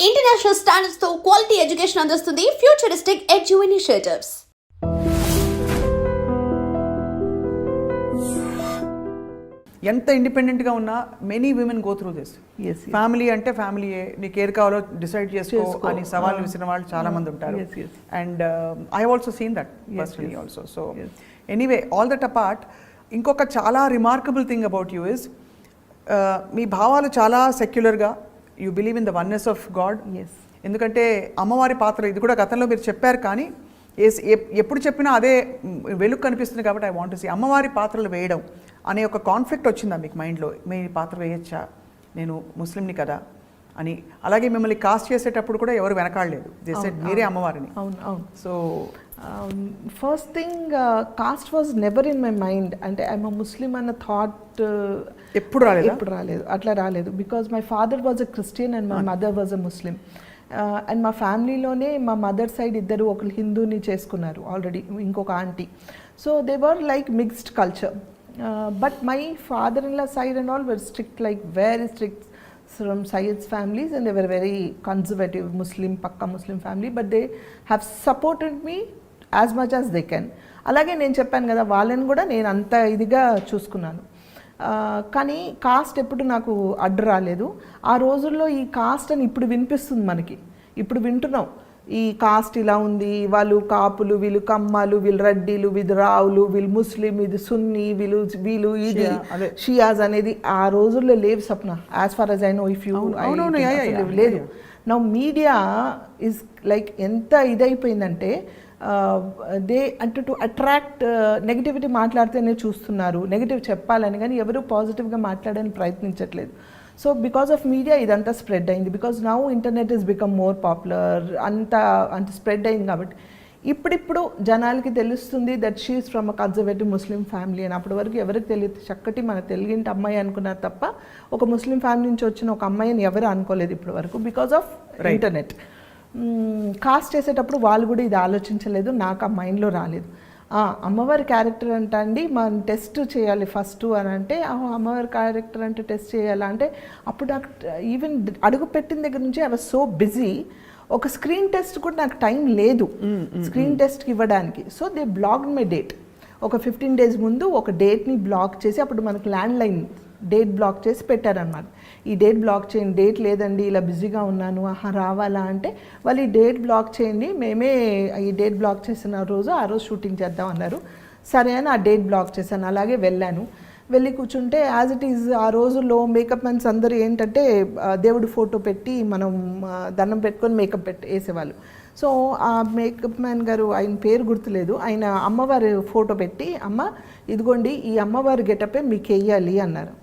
International స్టాండర్డ్స్తో quality education అందిస్తుంది futuristic edu initiatives ఎంత ఇండిపెండెంట్గా ఉన్నా many women go through this Yes, yes. Family అంటే ఫ్యామిలీ నీకు ఏది కావాలో డిసైడ్ చేసుకో. అని సవాల్. విసిన వాళ్ళు చాలా మంది ఉంటారు Yes, yes. And I also seen that Yes, personally. Also so. Anyway all that apart ఇంకొక చాలా remarkable thing about you is మీ భావాలు చాలా సెక్యులర్గా you believe in the oneness of God yes ఎందుకంటే అమ్మవారి పాత్ర ఇది కూడా గతంలో మీరు చెప్పారు కానీ ఎప్పుడు చెప్పినా అదే వెలుగు కనిపిస్తుంది కాబట్టి ఐ వాంట్ సీ అమ్మవారి పాత్రలు వేయడం అనే ఒక కాన్ఫ్లిక్ట్ వచ్చిందా మీకు మైండ్లో మీ పాత్ర వేయచ్చా? నేను ముస్లింని కదా అని. అలాగే మిమ్మల్ని కాస్ట్ చేసేటప్పుడు కూడా ఎవరు వెనకాడలేదు. అవును, మీరే. అమ్మవారిని. అవును అవును. So first thing caste was never in my mind అంటే ఐఎమ్ ముస్లిం అన్న థాట్ ఎప్పుడు రాలేదా? ఎప్పుడు రాలేదు. అట్లా రాలేదు. Because my father was a Christian and my mother was a Muslim and మా ఫ్యామిలీలోనే మా మదర్ సైడ్ ఇద్దరు ఒకరు హిందూని చేసుకున్నారు ఆల్రెడీ ఇంకొక aunty so they were like mixed culture but my father in law side and all were strict like very strict from Syed's families and they were very conservative Muslim, Pakka Muslim family, but they have supported as much as they can. అలాగే నేను చెప్పాను కదా వాళ్ళని కూడా నేను అంత ఇదిగా చూసుకున్నాను కానీ కాస్ట్ ఎప్పుడు నాకు అడ్డు రాలేదు ఆ రోజుల్లో ఈ కాస్ట్ అని ఇప్పుడు వినిపిస్తుంది మనకి ఇప్పుడు వింటున్నాం ఈ కాస్ట్ ఇలా ఉంది వాళ్ళు కాపులు వీళ్ళు కమ్మాలు వీళ్ళు రెడ్డిలు వీళ్ళు రావులు వీళ్ళు ముస్లిం ఇది సున్ని వీళ్ళు వీళ్ళు ఇది. షియాజ్ అనేది ఆ రోజుల్లో లేవు Sapna as far as I know if you లేదు. నా మీడియా ఇస్ లైక్ ఎంత ఇదైపోయిందంటే దే అంటే టు అట్రాక్ట్ నెగిటివిటీ మాట్లాడితేనే చూస్తున్నారు. నెగిటివ్ చెప్పాలని కానీ ఎవరు పాజిటివ్గా మాట్లాడని ప్రయత్నించట్లేదు. సో బికాస్ ఆఫ్ మీడియా ఇదంతా స్ప్రెడ్ అయింది. Because now internet is become more popular అంత అంత స్ప్రెడ్ అయింది కాబట్టి ఇప్పుడిప్పుడు జనాలకి తెలుస్తుంది that she's from a conservative Muslim family అని. అప్పటి వరకు ఎవరికి తెలియదు. చక్కటి మన తెలుగింటి అమ్మాయి అనుకున్నారు తప్ప ఒక ముస్లిం ఫ్యామిలీ నుంచి వచ్చిన ఒక అమ్మాయిని ఎవరు అనుకోలేదు ఇప్పటి వరకు బికాస్ ఆఫ్. ఇంటర్నెట్ కాస్ట్ చేసేటప్పుడు వాళ్ళు కూడా ఇది ఆలోచించలేదు నాకు ఆ మైండ్లో రాలేదు. అమ్మవారి క్యారెక్టర్ అంట అండి మనం టెస్ట్ చేయాలి ఫస్ట్ అని అంటే "ఆ, అమ్మవారి క్యారెక్టర్ అంటే టెస్ట్ చేయాలా అంటే అప్పుడు నాకు ఈవెన్ అడుగు పెట్టిన దగ్గర నుంచి ఐ వాజ్ సో బిజీ ఒక స్క్రీన్ టెస్ట్ కూడా నాకు టైం లేదు. స్క్రీన్ టెస్ట్కి ఇవ్వడానికి. So they block my date ఒక ఫిఫ్టీన్ డేస్ ముందు ఒక డేట్ని బ్లాక్ చేసి అప్పుడు మనకు ల్యాండ్ లైన్ డేట్ బ్లాక్ చేసి పెట్టారనమాట ఈ డేట్ బ్లాక్ చేయండి డేట్ లేదండి ఇలా బిజీగా ఉన్నాను ఆహా రావాలా అంటే వాళ్ళు ఈ డేట్ బ్లాక్ చేయండి మేమే ఈ డేట్ బ్లాక్ చేసిన రోజు ఆ రోజు షూటింగ్ చేద్దాం అన్నారు. సరే అని ఆ డేట్ బ్లాక్ చేశాను అలాగే వెళ్ళాను. వెళ్ళి కూర్చుంటే యాజ్ ఇట్ ఈజ్ ఆ రోజుల్లో మేకప్ మెన్స్ అందరూ ఏంటంటే దేవుడు ఫోటో పెట్టి మనం దండం పెట్టుకొని మేకప్ పెట్టి వేసేవాళ్ళు. సో ఆ మేకప్ మ్యాన్ గారు ఆయన పేరు గుర్తులేదు ఆయన అమ్మవారి ఫోటో పెట్టి అమ్మ ఇదిగోండి ఈ అమ్మవారి గెటపే మీకు వెయ్యాలి అన్నారు.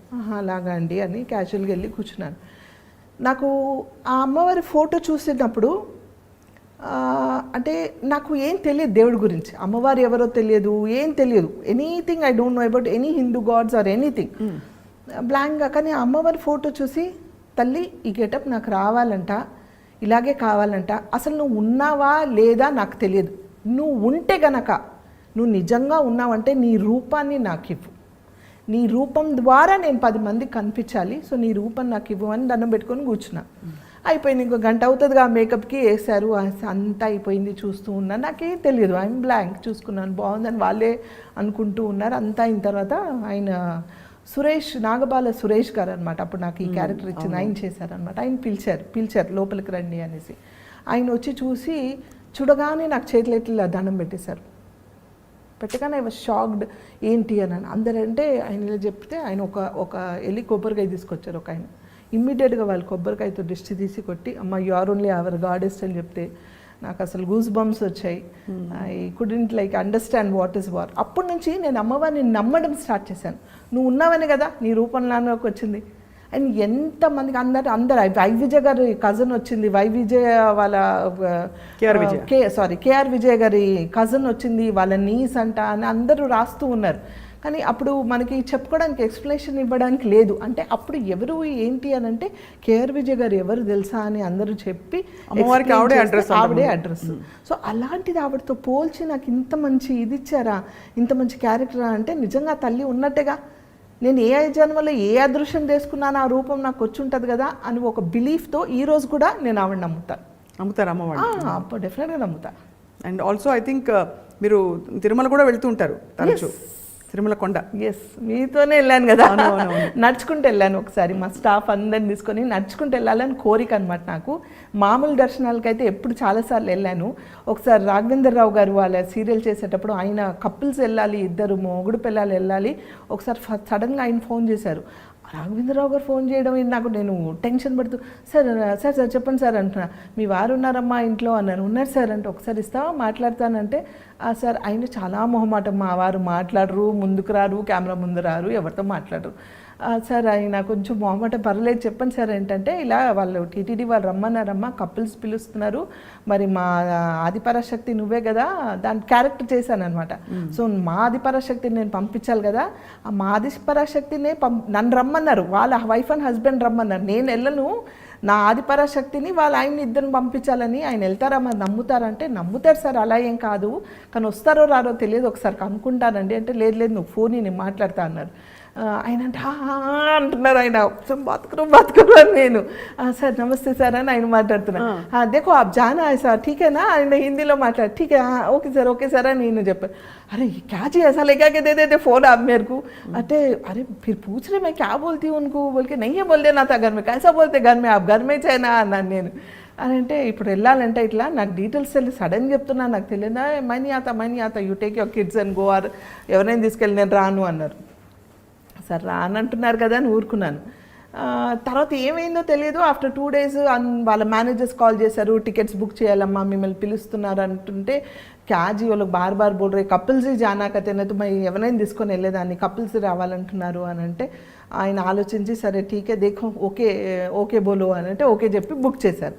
అలాగా అండి అని క్యాజువల్గా వెళ్ళి కూర్చున్నాను. నాకు ఆ అమ్మవారి ఫోటో చూసినప్పుడు అంటే నాకు ఏం తెలియదు దేవుడి గురించి. అమ్మవారు ఎవరో తెలియదు ఏం తెలియదు. Anything I don't know about any Hindu gods or anything బ్లాంక్గా కానీ అమ్మవారి ఫోటో చూసి తల్లి ఈ గెటప్ నాకు రావాలంట ఇలాగే కావాలంట. అసలు నువ్వు ఉన్నావా లేదా నాకు తెలియదు. నువ్వు ఉంటే గనక నువ్వు నిజంగా ఉన్నావంటే నీ రూపాన్ని నాకు ఇవ్వు. నీ రూపం ద్వారా నేను పది మందికి కనిపించాలి. సో నీ రూపం నాకు ఇవ్వు అని దండం పెట్టుకొని కూర్చున్నా. అయిపోయింది. ఇంకో గంట అవుతుంది ఆ మేకప్కి. వేశారు ఆ అంతా అయిపోయింది చూస్తూ ఉన్నాను నాకేం తెలియదు. ఐఎమ్ బ్లాంక్ చూసుకున్నాను. బాగుందని వాళ్ళే అనుకుంటూ ఉన్నారు. అంతా అయిన తర్వాత ఆయన సురేష్ నాగబాల సురేష్ గారు అనమాట అప్పుడు నాకు ఈ క్యారెక్టర్ ఇచ్చింది. ఆయన చేశారనమాట ఆయన పిలిచారు. పిలిచారు లోపలికి రండి అనేసి. ఆయన వచ్చి చూసి చూడగానే నాకు చేతులు ఎట్లా దండం పెట్టేశారు. పెట్టగానే ఐ వాజ్ షాక్డ్ ఏంటి అని అని అందరంటే ఆయన ఇలా చెప్తే ఆయన ఒక ఒక వెళ్ళి కొబ్బరికాయ తీసుకొచ్చారు ఒక ఆయన. ఇమ్మీడియట్గా వాళ్ళు కొబ్బరికాయతో దిష్టి తీసి కొట్టి అమ్మ you are only our goddess అని చెప్తే నాకు అసలు గూస్ బంప్స్ వచ్చాయి I couldn't like understand what is war అప్పటి నుంచి నేను అమ్మవారిని నమ్మడం స్టార్ట్ చేశాను. నువ్వు ఉన్నావని కదా నీ రూపంలోకి వచ్చింది. అండ్ ఎంతమందికి అందరు అందరు వై విజయ్ గారి కజన్ వచ్చింది. వై విజయ్ వాళ్ళ KR Vijaya. K sorry KR Vijay గారి కజన్ వచ్చింది. వాళ్ళ నీస్ అంట అని అందరూ రాస్తూ ఉన్నారు. కానీ అప్పుడు మనకి చెప్పుకోవడానికి ఎక్స్ప్లెనేషన్ ఇవ్వడానికి లేదు. అంటే అప్పుడు ఎవరు ఏంటి అని అంటే కేఆర్ విజయ్ గారు ఎవరు తెలుసా అని అందరూ చెప్పి ఆవిడే address ఆవిడే. అడ్రస్ సో అలాంటిది ఆవిడతో పోల్చి నాకు ఇంత మంచి ఇది ఇచ్చారా? ఇంత మంచి క్యారెక్టరా అంటే నిజంగా తల్లి ఉన్నట్టుగా. నేను ఏ జన్మలో ఏ అదృశ్యం చేసుకున్నాను ఆ రూపం నాకు వచ్చి ఉంటుంది కదా అని ఒక బిలీఫ్తో ఈ రోజు కూడా నేను ఆవిడ నమ్ముతాను నమ్ముతారు అప్పుడు డెఫినెట్గా నమ్ముతా. అండ్ ఆల్సో ఐ థింక్ మీరు తిరుమల కూడా వెళ్తూ ఉంటారు తరచు. తిరుమల కొండ. ఎస్ మీతోనే వెళ్ళాను కదా. నడుచుకుంటూ వెళ్ళాను ఒకసారి. మా స్టాఫ్ అందరిని తీసుకొని నడుచుకుంటూ వెళ్ళాలని కోరిక అనమాట నాకు. మామూలు దర్శనాలకైతే ఎప్పుడు చాలాసార్లు వెళ్ళాను. ఒకసారి రాఘవేంద్ర రావు గారు వాళ్ళ సీరియల్ చేసేటప్పుడు ఆయన కపుల్స్ వెళ్ళాలి ఇద్దరు మొగుడు పిల్లలు వెళ్ళాలి. ఒకసారి సడన్గా ఆయన ఫోన్ చేశారు. రాఘవేంద్రరావు గారు ఫోన్ చేయడం నాకు నేను టెన్షన్ పడుతూ సార్ సార్ సార్ చెప్పండి సార్ అంటున్నా. మీ వారు ఉన్నారమ్మా ఇంట్లో అన్నాను ఉన్నారు సార్ అంటే ఒకసారి ఇస్తావా? మాట్లాడతానంటే "ఆ, సార్ ఆయన చాలా మొహమాటం మా వారు మాట్లాడరు ముందుకు రారు కెమెరా ముందు రారు ఎవరితో మాట్లాడరు. "ఆ, సార్ ఆయన కొంచెం మొహమాటం పర్లేదు చెప్పండి సార్ ఏంటంటే ఇలా వాళ్ళు టీటీడీ వాళ్ళు రమ్మన్నారమ్మా. కపుల్స్ పిలుస్తున్నారు. మరి మా ఆదిపరాశక్తి నువ్వే కదా? దాని క్యారెక్టర్ చేశాను అనమాట సో మా ఆదిపరాశక్తిని నేను పంపించాలి కదా? మా ఆదిపరాశక్తినే పం నన్ను రమ్మన్నారు. వాళ్ళ వైఫ్ అండ్ హస్బెండ్ రమ్మన్నారు. నేను వెళ్ళను. నా ఆదిపరాశక్తిని వాళ్ళ ఆయన ఇద్దరిని పంపించాలని ఆయన వెళ్తారా? మరి నమ్ముతారంటే నమ్ముతారు సార్. అలా ఏం కాదు. కానీ వస్తారో రారో తెలియదు. ఒకసారి కనుక్కుంటానండి. అంటే లేదు లేదు నువ్వు ఫోన్ నేను మాట్లాడతా అన్నారు. ఆయన అంటే "ఆ, ఆ, ఆ" అంటున్నారు ఆయన "సో బతుకును బతుకును అని నేను "ఆ, సార్ నమస్తే సార్ అని ఆయన మాట్లాడుతున్నా "ఆ, దేఖో ఆప్ జానా है సార్ ఠీకేనా ఆయన హిందీలో మాట్లాడు ఠీకే "हाँ, ఓకే సార్ ఓకే సార్ అని నేను చెప్పాను अरे ये क्या जी ऐसा लेगा के दे देते फोन आप मेरे को अरे अरे फिर पूछ रहे मैं क्या बोलती हूँ उनको बोल के नहीं है बोल देना था घर में कैसा बोलते घर में आप घर में చేయనా అన్నాను నేను అని అంటే ఇప్పుడు వెళ్ళాలంటే ఇట్లా నాకు డీటెయిల్స్ తెలియదు సడన్ చెప్తున్నా నాకు తెలియదా మనీ ఆత money ఆత you take your kids and go or ఎవరైనా తీసుకెళ్ళి నేను రాను అన్నారు సరే రానంటున్నారు కదా అని ఊరుకున్నాను. తర్వాత ఏమైందో తెలియదు. ఆఫ్టర్ టూ డేస్ వాళ్ళ మేనేజర్స్ కాల్ చేశారు. టికెట్స్ బుక్ చేయాలమ్మా మిమ్మల్ని పిలుస్తున్నారు అంటుంటే క్యాజీ వాళ్ళకి బార్ బార్ బోల్ రే కపుల్స్ జానా కతేనైతే మరి ఎవరైనా తీసుకొని వెళ్ళేదాన్ని? కపుల్స్ రావాలంటున్నారు అని అంటే ఆయన ఆలోచించి సరే టీకే దేఖం ఓకే ఓకే బోలో అని అంటే ఓకే చెప్పి బుక్ చేశారు.